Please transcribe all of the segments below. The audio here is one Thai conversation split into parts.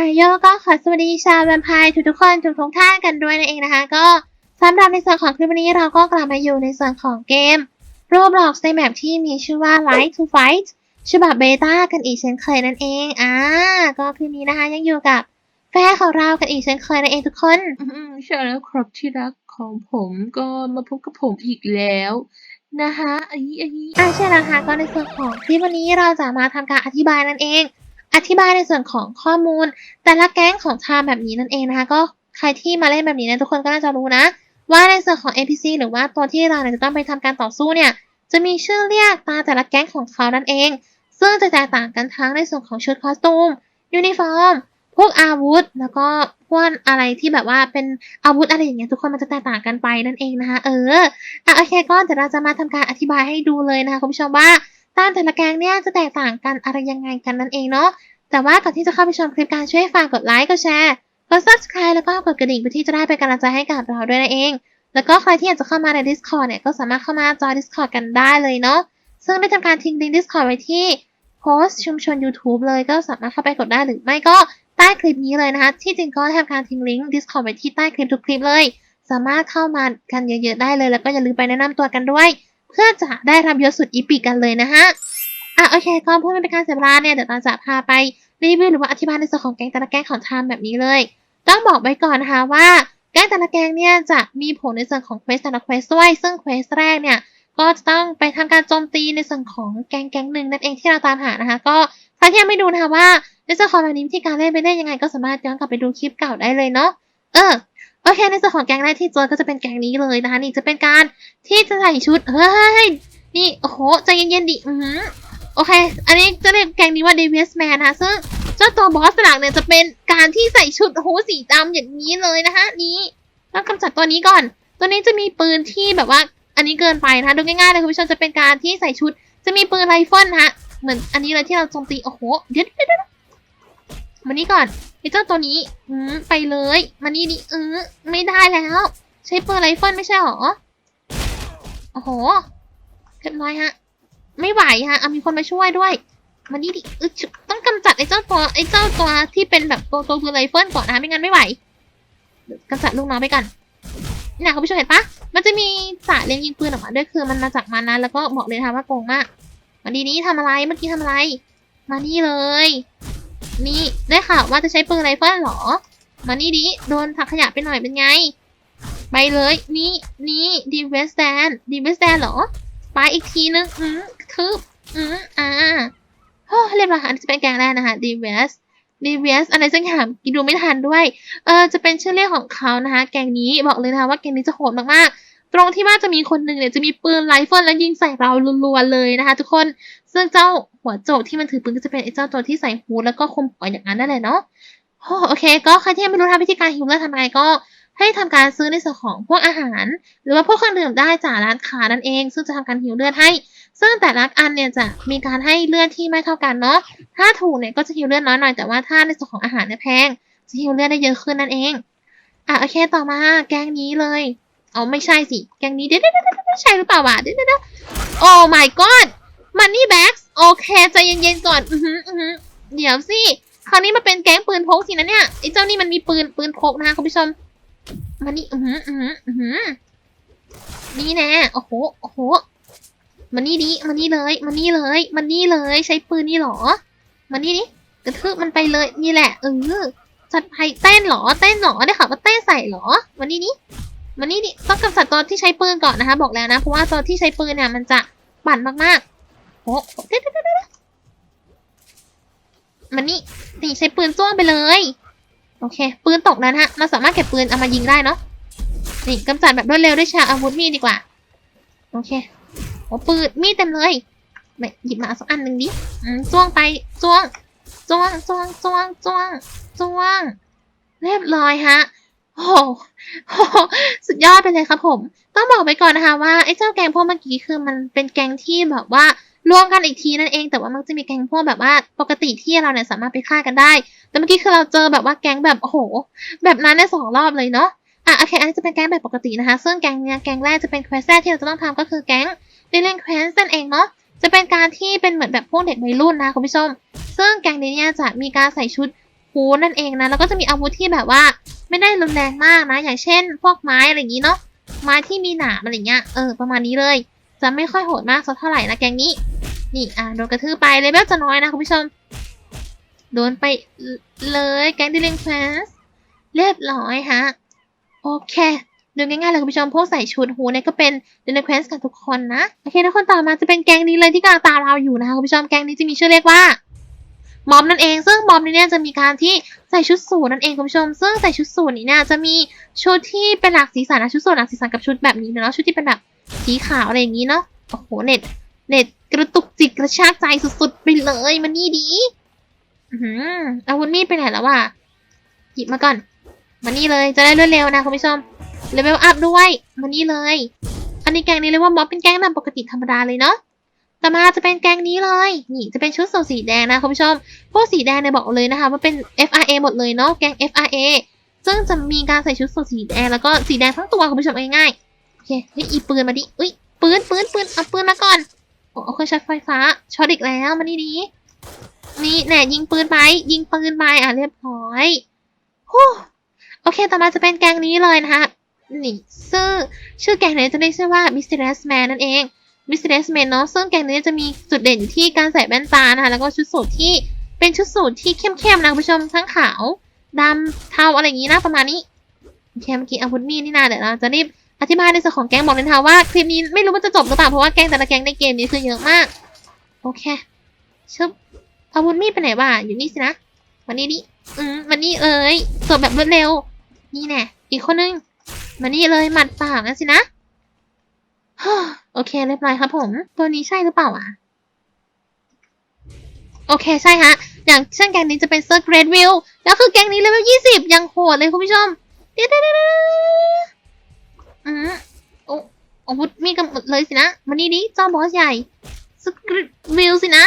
อายโยก็ขอสวัสดีชาวแวมไพร์ทุกๆคนทุกทุกๆท่านกันด้วยนั่นเองนะคะ ก็สำหรับในส่วนของคลิปวันนี้เราก็กลับมาอยู่ในส่วนของเกม Roblox ในแบบที่มีชื่อว่า Light to Fight ฉบับเบต้ากันอีกเช่นเคยนั่นเองอ่าก็คลิปนี้นะคะยังอยู่กับแฟนของเรากันอีกเช่นเคยนั่นเองทุกคนใช่แล้วครับที่รักของผมก็มาพบกับผมอีกแล้วนะคะอันนี้อันนี้อ่าใช่แล้วค่ะก็ในส่วนของคลิปวันนี้เราจะมาทำการอธิบายนั่นเอง อธิบายในส่วนของข้อมูล แต่ละแก๊งของไทม์แบบนี้นั่นเองนะคะ ก็ใครที่มาเล่นแบบนี้เนี่ยทุกคนก็น่าจะรู้นะ ว่าในส่วนของ NPC หรือว่าตัวที่เราเนี่ยจะต้องไปทำการต่อสู้เนี่ยจะมีชื่อเรียกตามแต่ละแก๊งของเขานั่นเอง ซึ่งจะแตกต่างกันทั้งในส่วนของชุดคอสตูม ยูนิฟอร์ม พวกอาวุธ แล้วก็พวกอะไรที่แบบว่าเป็นอาวุธอะไรอย่างเงี้ยทุกคนมันจะแตกต่างกันไปนั่นเองนะคะเอออะโอเคก็เดี๋ยวเราจะมาทำการอธิบายให้ดูเลยนะคะคุณผู้ชมว่า ตามแต่ละแกงเนี่ยจะแตกต่างกันอะไรยังไงกันนั่นเองเนาะ แต่ว่าก่อนที่จะเข้าไปชมคลิปการช่วยฝากกดไลค์ กดแชร์ กด subscribe แล้วก็กดกระดิ่งเพื่อที่จะได้เป็นกำลังใจให้กับเราด้วยนั่นเอง แล้วก็ใครที่อยากจะเข้ามาใน Discord เนี่ยก็สามารถเข้ามาจอย Discord กันได้เลยเนาะ ซึ่งได้ทำการทิ้งลิงก์ Discord ไว้ที่โพสต์ชุมชน YouTube เลยก็สามารถเข้าไปกดได้หรือไม่ก็ใต้คลิปนี้เลยนะคะ ที่จริงก็ทำการทิ้งลิงก์ Discord ไว้ที่ใต้คลิปทุกคลิปเลย สามารถเข้ามากันเยอะๆได้เลย แล้วก็อย่าลืมไปแนะนำตัวกันด้วย เพื่อจะได้รับยศสุดอีปิกกันเลยนะฮะอะโอเคก็เพื่อไม่เป็นการเสียเวลาเนี่ยเดี๋ยวเราจะพาไปรีวิวหรือว่าอธิบายในส่วนของแกงแต่ละแกงของไทม์แบบนี้เลย ต้องบอกไว้ก่อนนะคะว่าแกงแต่ละแกงเนี่ยจะมีผลในส่วนของเควสแต่ละเควสด้วยซึ่งเควสแรกเนี่ยก็จะต้องไปทำการโจมตีในส่วนของแกงแกงหนึ่งนั่นเองที่เราตามหานะคะ ก็ใครที่ยังไม่ดูนะคะว่าในส่วนของแบบนี้วิธีการเล่นไปเล่นยังไงก็สามารถย้อนกลับไปดูคลิปเก่าได้เลยเนาะเออ โอเคในส่วนของแก๊งแรกที่เจอก็จะเป็นแก๊งนี้เลยนะคะ นี่จะเป็นการที่จะใส่ชุดเฮ้ยนี่โอ้โหใจเย็นๆดิอือโอเค อันนี้จะเรียกแก๊งนี้ว่า Devious Man นะคะซึ่งเจ้าตัวบอสหลักเนี่ยจะเป็นการที่ใส่ชุดโอ้โหสีดำอย่างนี้เลยนะคะนี่ต้องกำจัดตัวนี้ก่อน ตัวนี้จะมีปืนที่แบบว่าอันนี้เกินไปนะคะดูง่ายๆเลยคุณผู้ชมจะเป็นการที่ใส่ชุด จะมีปืนไรเฟิลนะคะเหมือนอันนี้เลยที่เราโจมตีโอ้โหเดี๋ยวเดี๋ยวเดี๋ยว มานี่ก่อนไอ้เจ้าตัวนี้อืมไปเลยมานี่ดิเออไม่ได้แล้ว ใช้ปืนไรเฟิลไม่ใช่หรอโอ้โหเรียบร้อยฮะ ไม่ไหวฮะเอามีคนมาช่วยด้วยมานี่ดิอึต้องกำจัดไอ้เจ้าตัวไอ้เจ้าตัวที่เป็นแบบตัวตัวปืนไรเฟิลก่อนนะไม่งั้นไม่ไหวกำจัดลูกน้องไปก่อนนี่นะคุณผู้ชมเห็นปะมันจะมีสาเล็งยิงปืนออกมาด้วยคือมันมาจากมันนะแล้วก็บอกเลยนะคะว่าโกงมากมาดีนี้ทำอะไรเมื่อกี้ทำอะไร มานี่เลย นี่ได้ข่าวว่าจะใช้ปืนไรเฟิลเหรอ มานี่ดิโดนถักขยะไปหน่อยเป็นไง ไปเลย นี่นี่ดีเวสแดนดีเวสแดนเหรอ ไปอีกทีนึง อืมคืบอืมอ่าโอ้เรียบร้อยค่ะอันนี้จะเป็นแกงแรกนะคะดีเวสดีเวสอะไรสักอย่างกินดูไม่ทันด้วย เออจะเป็นชื่อเรียกของเขานะคะ แกงนี้บอกเลยนะคะว่าแกงนี้จะโหดมากๆ ตรงที่ว่าจะมีคนหนึ่งเนี่ยจะมีปืนไรเฟิลแล้วยิงใส่เรารัวๆเลยนะคะ ทุกคนซึ่งเจ้า หัวโจกที่มันถือปืนก็จะเป็นไอ้เจ้าตัวที่ใส่ฮูดแล้วก็คุมหัวอย่างนั้นนั่นแหละเนาะโอเค ก็ใครที่ไม่รู้ทางวิธีการฮิวเลอร์ทำไงก็ให้ทำการซื้อในส่วนของพวกอาหาร หรือว่าพวกเครื่องดื่มได้จากร้านค้านั่นเอง ซึ่งจะทำการฮิวเลือดให้ ซึ่งแต่ละอันเนี่ยจะมีการให้เลือดที่ไม่เท่ากันเนาะถ้าถูกเนี่ยก็จะฮิวเลือดน้อยหน่อยแต่ว่าถ้าในส่วนของอาหารเนี่ยแพงจะฮิวเลือดได้เยอะขึ้นนั่นเองอะโอเคต่อมาแกงนี้เลยเอาไม่ใช่สิแกงนี้เดี๋ยวเดี๋ยวเดี๋ยวเดี๋ยวใช่หรือเปล่าวะเดี๋ยวเดี๋ยวเดโอ้ my god money bags โอเคใจเย็นๆก่อนอือหืออือหือเดี๋ยวสิคราวนี้มาเป็นแก๊งปืนพกสินะเนี่ยไอ้เจ้านี่มันมีปืนปืนพกนะคะคุณผู้ชมมานี่อือหืออือหืออือหือนี่แน่โอ้โหโอ้โหมานี่ดิมานี่เลยมานี่เลยมานี่เลยใช้ปืนนี่หรอมานี่ดิกระทืบมันไปเลยนี่แหละเออจัดไปเต้นหรอเต้นหรอได้ข่าวว่าเต้นใส่หรอมานี่ดิมานี่ดิต้องกำจัดตัวที่ใช้ปืนก่อนนะคะ บอกแล้วนะเพราะว่าตัวที่ใช้ปืนเนี่ยมันจะปั่นมากๆ โอ้โหเดี๋ยวเดี๋ยวเดี๋ยวมานี่นี่ใช้ปืนจ้วงไปเลย โอเค ปืนตกแล้วนฮะเราสามารถเก็บปืนเอามายิงได้เนาะ นี่กำจัดแบบรวดเร็วด้วยชาอาวุธมีดดีกว่า โอเคโอ้ปืนมีดเต็มเลยไม่หยิบมาสักอันหนึ่งดิจ้วงไปจ้วงจ้วงจ้วงจ้วงจ้วงจ้วง เรียบร้อยฮะโอ้โหโอ้โหสุดยอดไปเลยครับผม ต้องบอกไปก่อนนะคะว่าไอ้เจ้าแกงพวกเมื่อกี้คือมันเป็นแกงที่แบบว่า รวมกันอีกทีนั่นเอง แต่ว่ามันจะมีแกงพวกแบบว่าปกติที่เราเนี่ยสามารถไปฆ่ากันได้ แต่เมื่อกี้คือเราเจอแบบว่าแก๊งแบบโอ้โห แบบนั้นได้สองรอบเลยเนาะอะโอเคอันนี้จะเป็นแก๊งแบบปกตินะคะ ซึ่งแก๊งเนี้ยแก๊งแรกจะเป็นเควสแรกที่เราจะต้องทำก็คือแก๊งเดลเลนเควสนั่นเองเนาะจะเป็นการที่เป็นเหมือนแบบพวกเด็กวัยรุ่นนะคุณผู้ชม ซึ่งแก๊งนี้เนี่ยจะมีการใส่ชุดฮูนั่นเองนะ แล้วก็จะมีอาวุธที่แบบว่าไม่ได้รุนแรงมากนะ อย่างเช่น พวกไม้อะไรอย่างนี้เนาะ ไม้ที่มีหนามอะไรเงี้ย เออ ประมาณนี้เลย จะไม่ค่อยโหดมากสักเท่าไหร่นะแกงนี้ นี่อะโดนกระทืบไปเลเวลจะน้อยนะคุณผู้ชม โดนไปเลยแกงดิลิงแฟสเรียบร้อยฮะ โอเคดูง่ายๆเลยคุณผู้ชมพวกใส่ชุดฮูเนี่ยก็เป็นดิลิงแฟสกันทุกคนนะ โอเคทุกคนต่อมาจะเป็นแกงนี้เลยที่กำลังตามเราอยู่นะคะคุณผู้ชมแกงนี้จะมีชื่อเรียกว่ามอมนั่นเอง ซึ่งมอมนี้เนี่ยจะมีการที่ใส่ชุดสูทนั่นเองคุณผู้ชม ซึ่งใส่ชุดสูทนี้เนี่ยจะมีชุดที่เป็นหลากสีสันนะชุดสูทหลากสีสันกับชุดแบบนี้เนาะชุดที่เป็นแบบสีขาวอะไรอย่างนี้เนาะโอ้โหเน็ตเน็ต กระตุกจิตกระชากใจสุดๆไปเลยมันนี่ดีอือหืออาวุธมีดไปไหนแล้ววะหยิบมาก่อนมานี่เลยจะได้รวดเร็วนะคุณผู้ชมเลเวลอัพด้วยมานี่เลย อันนี้แกงนี้เรียกว่าม็อบเป็นแกงแบบปกติธรรมดาเลยเนาะต่อมาจะเป็นแกงนี้เลย นี่จะเป็นชุดสูทสีแดงนะคุณผู้ชม พวกสีแดงเนี่ยบอกเลยนะคะว่าเป็น FRA หมดเลยเนาะแกง FRA ซึ่งจะมีการใส่ชุดสูทสีแดงแล้วก็สีแดงทั้งตัวคุณผู้ชมง่ายๆโอเคเฮ้ยอีปืนมาดิอุ้ยปืนปืนปืนเอาปืนมาก่อน โอ้เครื่องช็อตไฟฟ้าช็อตอีกแล้วมานี่ดีนี่แน่ยิงปืนไปยิงปืนไปอะเรียบร้อยฮู้โอเคต่อมาจะเป็นแกงนี้เลยนะคะนี่ซึ่งชื่อแกงนี้จะได้ชื่อว่า Mysterious Man นั่นเอง Mysterious Man เนาะซึ่งแกงนี้จะมีจุดเด่นอยู่ที่การใส่แว่นตานะคะแล้วก็ชุดสูทที่เป็นชุดสูทที่เข้มๆนะคุณผู้ชมทั้งขาวดำเทาอะไรอย่างนี้นะประมาณนี้โอเคเมื่อกี้อาวุธมีดนี่นาเดี๋ยวเราจะรีบ อธิบายในส่วนของแก๊งบอกเลยนะคะว่าคลิปนี้ไม่รู้ว่าจะจบหรือเปล่าเพราะว่าแก๊งแต่ละแก๊งในเกมนี้คือเยอะมาก โอเคชึบอาวุธมีดไปไหนวะอยู่นี่สินะมานี่ดิอืมมานี่เลยจบแบบรวดเร็ว นี่แน่อีกคนนึงมานี่เลยหมัดปากนะสินะโอเคเรียบร้อยครับผม ตัวนี้ใช่หรือเปล่าอะโอเคใช่ฮะ อย่างเช่นแก๊งนี้จะเป็นเซอร์เกรดวิลแล้วคือแก๊งนี้เลเวลยี่สิบยังโหดเลยคุณผู้ชมเดี๋ยวเดี๋ยว อืมโอ้อาวุธมีกันหมดเลยสินะมานี่ดิเจ้าบอสใหญ่สกริปวิลสินะ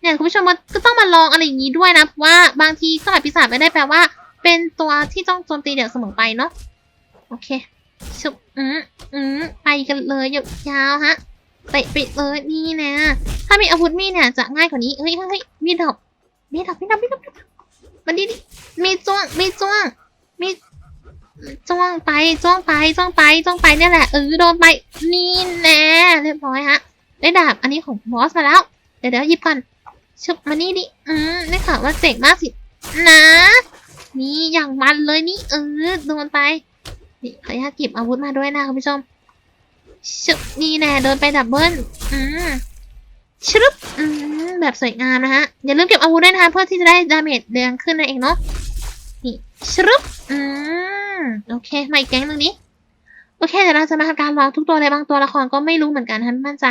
เนี่ยคุณผู้ชมมันก็ต้องมาลองอะไรอย่างนี้ด้วยนะเพราะว่าบางทีสมัยปีศาจไม่ได้แปลว่า เป็นตัวที่ต้องโจมตีเดี่ยวเสมอไปเนาะโอเคชุบอืมอืมไปกันเลยยาวๆฮะเตะไปเลยนี่นะ ถ้ามีอาวุธมีเนี่ยจะง่ายกว่านี้เฮ้ยเฮ้ยมีดอกมีดอกมีดอกมีดอกมีดอกมันดีดิมีจ้วงมีจ้วงมี จ้วงไปจ้วงไปจ้วงไปจ้วงไปเนี่ยแหละเออโดนไปนี่แน่เรียบร้อยฮะได้ดาบอันนี้ของบอสมาแล้ว เดี๋ยวเดี๋ยวหยิบก่อนชุบมานี่ดิอืมได้ข่าวว่าเจ๋งมากสินะนี่อย่างมันเลยนี่เออโดนไปนี่ขออนุญาตเก็บอาวุธมาด้วยนะคุณผู้ชมชุบนี่แน่โดนไปดับเบิลอืมชุบอืมแบบสวยงามนะฮะอย่าลืมเก็บอาวุธด้วยนะคะเพื่อที่จะได้ดาเมจแรงขึ้นนั่นเองเนาะนี่ชุบอืม โอเค มาอีกแก๊งหนึ่งนี้ โอเค เดี๋ยวเราจะมาทำการลองทุกตัวเลยบางตัวละครก็ไม่รู้เหมือนกันนะไม่มั่นใจ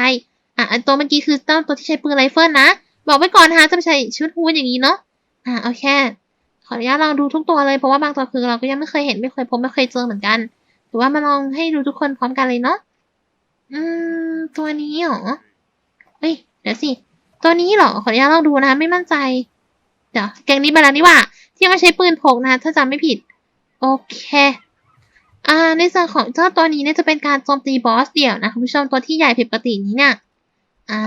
อะตัวเมื่อกี้คือต้นตัวที่ใช้ปืนไรเฟิลนะ บอกไว้ก่อนนะคะจะไม่ใช่ชุดฮูดอย่างนี้เนาะ อะโอเค ขออนุญาตลองดูทุกตัวเลยเพราะว่าบางตัวคือเราก็ยังไม่เคยเห็นไม่เคยพบไม่เคยเจอเหมือนกัน หรือว่ามาลองให้ดูทุกคนพร้อมกันเลยเนาะ อืม ตัวนี้เหรอ เฮ้ย เดี๋ยวสิ ตัวนี้เหรอ ขออนุญาตลองดูนะคะไม่มั่นใจ เดี๋ยวแก๊งนี้ไปแล้วนี่ว่าที่มาใช้ปืนพกนะ ถ้าจำไม่ผิด โอเคอ่าในส่วนของเจ้าตัวนี้เนี่ยจะเป็นการโจมตีบอสเดี่ยวนะคุณผู้ชมตัวที่ใหญ่ผิดปกตินี้เนี่ยอ่า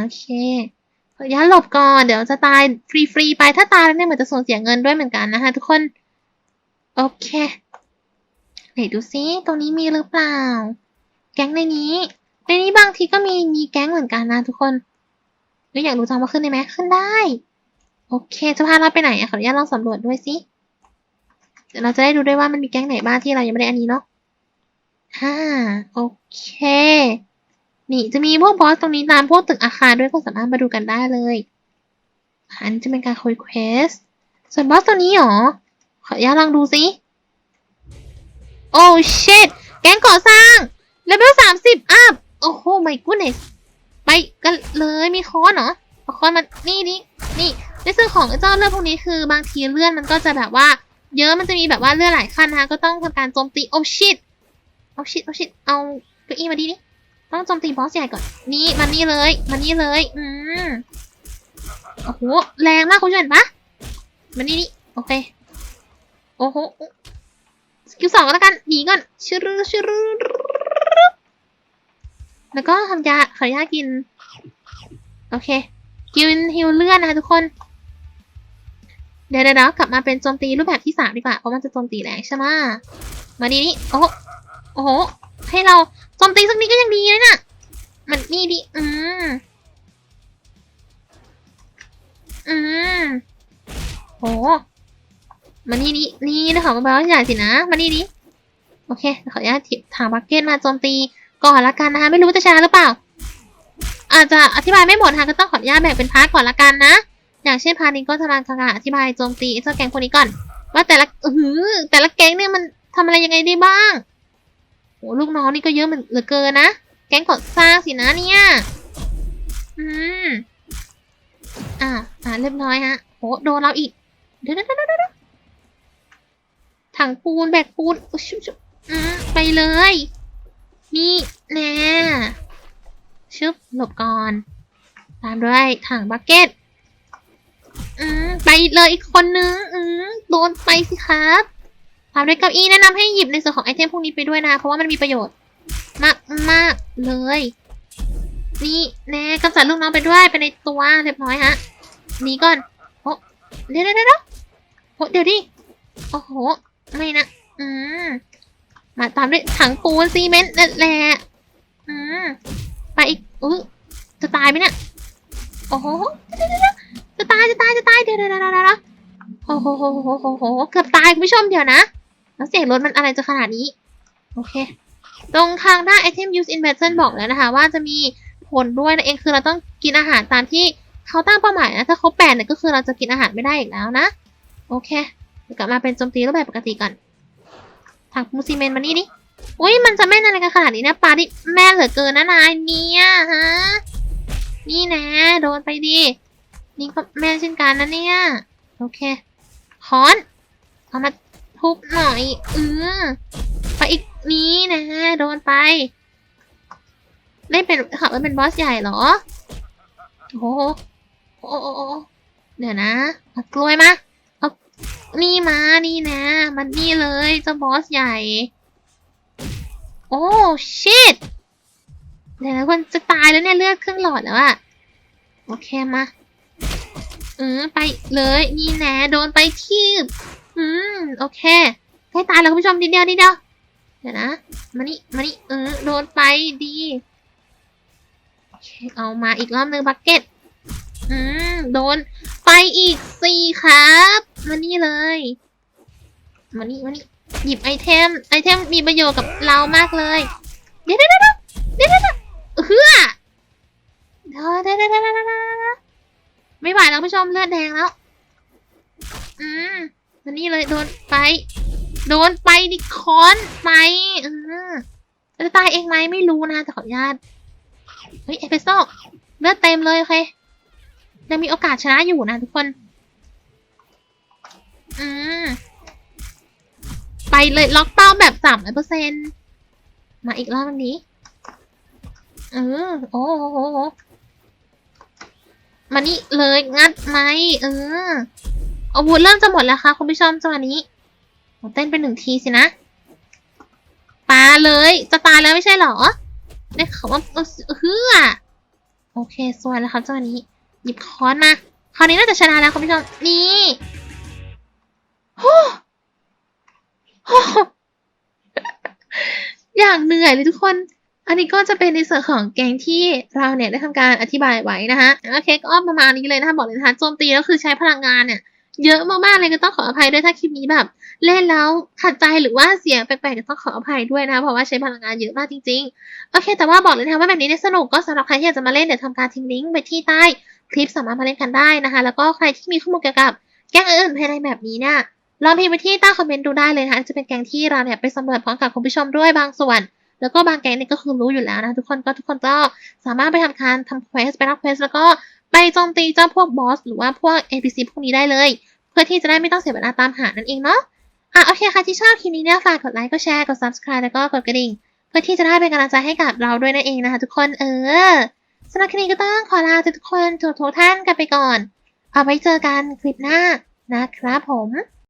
โอเคขออนุญาตหลบก่อนเดี๋ยวจะตายฟรีๆไปถ้าตายแล้วเนี่ยเหมือนจะสูญเสียเงินด้วยเหมือนกันนะคะทุกคนโอเคไหนดูซิตรงนี้มีหรือเปล่า แก๊งในนี้ ในนี้บางทีก็มีมีแก๊งเหมือนกันนะทุกคนหรืออยากรู้จังว่าขึ้นได้ไหมขึ้นได้ โอเค จะพาเราไปไหนอะขออนุญาตลองสำรวจด้วยสิ เดี๋ยวเราจะได้ดูด้วยว่ามันมีแก๊งไหนบ้างที่เรายังไม่ได้อันนี้เนาะฮ่าโอเค นี่จะมีพวกบอสตรงนี้ตามพวกตึกอาคารด้วยก็สามารถมาดูกันได้เลยอันนี้จะเป็นการคุยเควสส่วนบอสตัวนี้หรอ ขออนุญาตลองดูสิโอ้ชิตแก๊งก่อสร้างเลเวลสามสิบอัพ โอ้โห my goodness ไปกันเลยมีคอนเหรอเอาคอนมานี่นี่นี่ในส่วนของเจ้าเลือดพวกนี้คือบางทีเลื่อนมันก็จะแบบว่า เยอะมันจะมีแบบว่าเลือนหลายขั้นนะคะก็ต้องทำการโจมตีโอชิตโอชิตโอชิตเอาเก้าอี้มาดีนี่ต้องโจมตีบอสใหญ่ก่อน นี่มานี่เลยมานี่เลย อืมโอ้โหแรงมากคุณผู้ชมเห็นปะมานี่นี่โอเคโอ้โหสกิลสองก็แล้วกันหนีก่อนชิรชิรแล้วก็ทำยาขออนุญาตกิน โอเค กินฮิวเลือดนะคะทุกคน เดี๋ยวเดี๋ยวเดี๋ยวกลับมาเป็นโจมตีรูปแบบที่สามดีกว่า เพราะมันจะโจมตีแรงใช่ไหมมาดีนี่โอ้โหโอ้โห ให้เราโจมตีสักนิดก็ยังดีเลยน่ะ มันนี่ดิอืม อืมโหมานี่ดินี่นะของเบาใหญ่สินะ มานี่ดิโอเค ขออนุญาตถางบักเก็ตมาโจมตีก่อนละกันนะคะ ไม่รู้จะชนะหรือเปล่า อาจจะอธิบายไม่หมดนะคะก็ต้องขออนุญาตแบ่งเป็นพาร์ทก่อนละกันนะ อย่างเช่นพาร์ทนี้ก็จะมาทำการอธิบายโจมตีไอ้เจ้าแก๊งพวกนี้ก่อน ว่าแต่ละอือหือแต่ละแก๊งเนี่ยมันทำอะไรยังไงได้บ้างโหลูกน้องนี่ก็เยอะเหมือนเหลือเกินนะ แก๊งก่อสร้างสินะเนี่ยอืมอ่าอ่าเรียบร้อยฮะโหโดนเราอีกเดี๋ยวเดี๋ยวเดี๋ยวเดี๋ยวถังปูนแบกปูนอุ๊ยชุบชุบอืมไปเลย นี่แน่ชึบหลบก่อน ตามด้วยถังบักเก็ต อืมไปเลยอีกคนนึงอืมโดนไปสิครับตามด้วยเก้าอี้แนะนำให้หยิบในส่วนของไอเทมพวกนี้ไปด้วยนะ เพราะว่ามันมีประโยชน์ มากมากเลย นี่แน่กำจัดลูกน้องไปด้วยไปในตัวเรียบร้อยฮะหนีก่อนโอ้เดี๋ยวเดี๋ยวเดี๋ยวโอ้เดี๋ยวดิโอ้โหไม่นะอืมมาตามด้วยถังปูนซีเมนต์นั่นแหละอืมไปอีกอุ้จะตายไหมเนี่ยโอ้โหเดี๋ยวเดี๋ยว จะตายจะตายจะตายเดี๋ยวเดี๋ยวเดี๋ยวโอ้โหโหโหโหโหเกือบตายคุณผู้ชมเดี๋ยวนะแล้วเสียงรถมันอะไรจะขนาดนี้ โอเค ตรงทางด้าน item use in battle บอกแล้วนะคะ ว่าจะมีผลด้วยนั่นเองคือเราต้องกินอาหารตามที่เขาตั้งเป้าหมายนะ ถ้าครบแปดเนี่ยก็คือเราจะกินอาหารไม่ได้อีกแล้วนะ โอเคกลับมาเป็นโจมตีรูปแบบปกติก่อนทางมูซีเมนมานี่ดิอุ้ยมันจะแม่นอะไรกันขนาดนี้นะปลาดิแม่เหลือเกินนะนายเนี่ยฮะนี่นะโดนไปดิ นี่ก็แม่นเช่นกันนะเนี่ย โอเคค้อน เอามาทุบหน่อย เออไปอีกนี้นะ โดนไปเล่เป็นขับเล่นเป็นบอสใหญ่เหรอ โอ้โหโอ้โอ้เดี๋ยวนะเอากล้วยมาเอานี่มา นี่นะ มันนี่เลยเจ้าบอสใหญ่ โอ้ชิตเดี๋ยวนะคนจะตายแล้วเนี่ยเลือดครึ่งหลอดแล้วอะโอเคมา ออไปเลย นี่แนะโดนไปทีบอืมโอเคใกล้ตายแล้วคุณผู้ชมนิดเดียวนิดเดียวเดี๋ยวนะมานี่มานี่เออโดนไปดีเอามาอีกรอบหนึ่งบักเก็ตอืมโดนไปอีกสี่ครับมานี่เลยมานี่มานี่หยิบไอเทม ไอเทมมีประโยชน์กับเรามากเลย เดี๋ยวเดี๋ยวเดี๋ยวเดี๋ยวเดี๋ยวเฮือเดี๋ยวเดี๋ยวเดี๋ยวเดี๋ยวเดี๋ยวเดี๋ยว ไม่ไหวแล้วผู้ชมเลือดแดงแล้วอืมมานี่เลยโดนไป โดนไปดิคอนไปเออจะตายเองไหมไม่รู้นะแต่ขออนุญาตเฮ้ยเอเปโซเลือดเต็มเลยโอเคยังมีโอกาสชนะอยู่นะทุกคน อืมไปเลยล็อกเป้าแบบสามเปอร์เซ็นมาอีกรอบนี้เออโอ้โห มานี่เลยงัดไหมเอออาวุธเริ่มจะหมดแล้วค่ะคุณผู้ชมจังหวะนี้โอ้เต้นไปหนึ่งทีสินะปาเลยจะตายแล้วไม่ใช่เหรอได้ข่าวว่าเออเฮือโอเคสวยแล้วครับจังหวะนี้ หยิบค้อนมาคราวนี้น่าจะชนะแล้วคุณผู้ชมนี่โอ้โหอย่างเหนื่อยเลยทุกคน อันนี้ก็จะเป็นในส่วนของแกงที่เราเนี่ยได้ทำการอธิบายไว้นะคะโอเคก็ประมาณนี้เลยนะคะบอกเลยนะคะโจมตีแล้วคือใช้พลังงานเนี่ยเยอะมากๆเลยก็ต้องขออภัยด้วยถ้าคลิปนี้แบบ เล่นแล้วขัดใจหรือว่าเสียงแปลกๆก็ต้องขออภัยด้วยนะคะเพราะว่าใช้พลังงานเยอะมากจริงๆ โอเค แต่ว่าบอกเลยนะว่าแบบนี้เนี่ยสนุกก็สำหรับใครที่อยากจะมาเล่นเดี๋ยวทำการทิ้งลิงก์ไปที่ใต้คลิปสามารถมาเล่นกันได้นะคะ แล้วก็ใครที่มีข้อมูลเกี่ยวกับแก๊งอื่นๆภายในแบบนี้เนี่ยลองพิมพ์ไปที่ใต้คอมเมนต์ดูได้เลยนะคะจะเป็นแก๊งที่เราเนี่ยไปสำรวจพร้อมกับคุณผู้ชมด้วยบางส่วน แล้วก็บางแก๊งเนี่ยก็คือรู้อยู่แล้วนะทุกคนก็ทุกคนก็สามารถไปทำการทำเควสไปรับเควสแล้วก็ไปโจมตีเจ้าพวกบอสหรือว่าพวก NPC พวกนี้ได้เลย เพื่อที่จะได้ไม่ต้องเสียเวลาตามหานั่นเองเนาะอะโอเคค่ะที่ชอบคลิปนี้เนี่ยฝากกดไลค์กดแชร์กด subscribe แล้วก็กดกระดิ่ง เพื่อที่จะได้เป็นกำลังใจให้กับเราด้วยนั่นเองนะคะทุกคนเออสำหรับคลิปนี้ก็ต้องขอลาทุกคนทุกท่านกันไปก่อน เอาไว้เจอกันคลิปหน้านะครับผม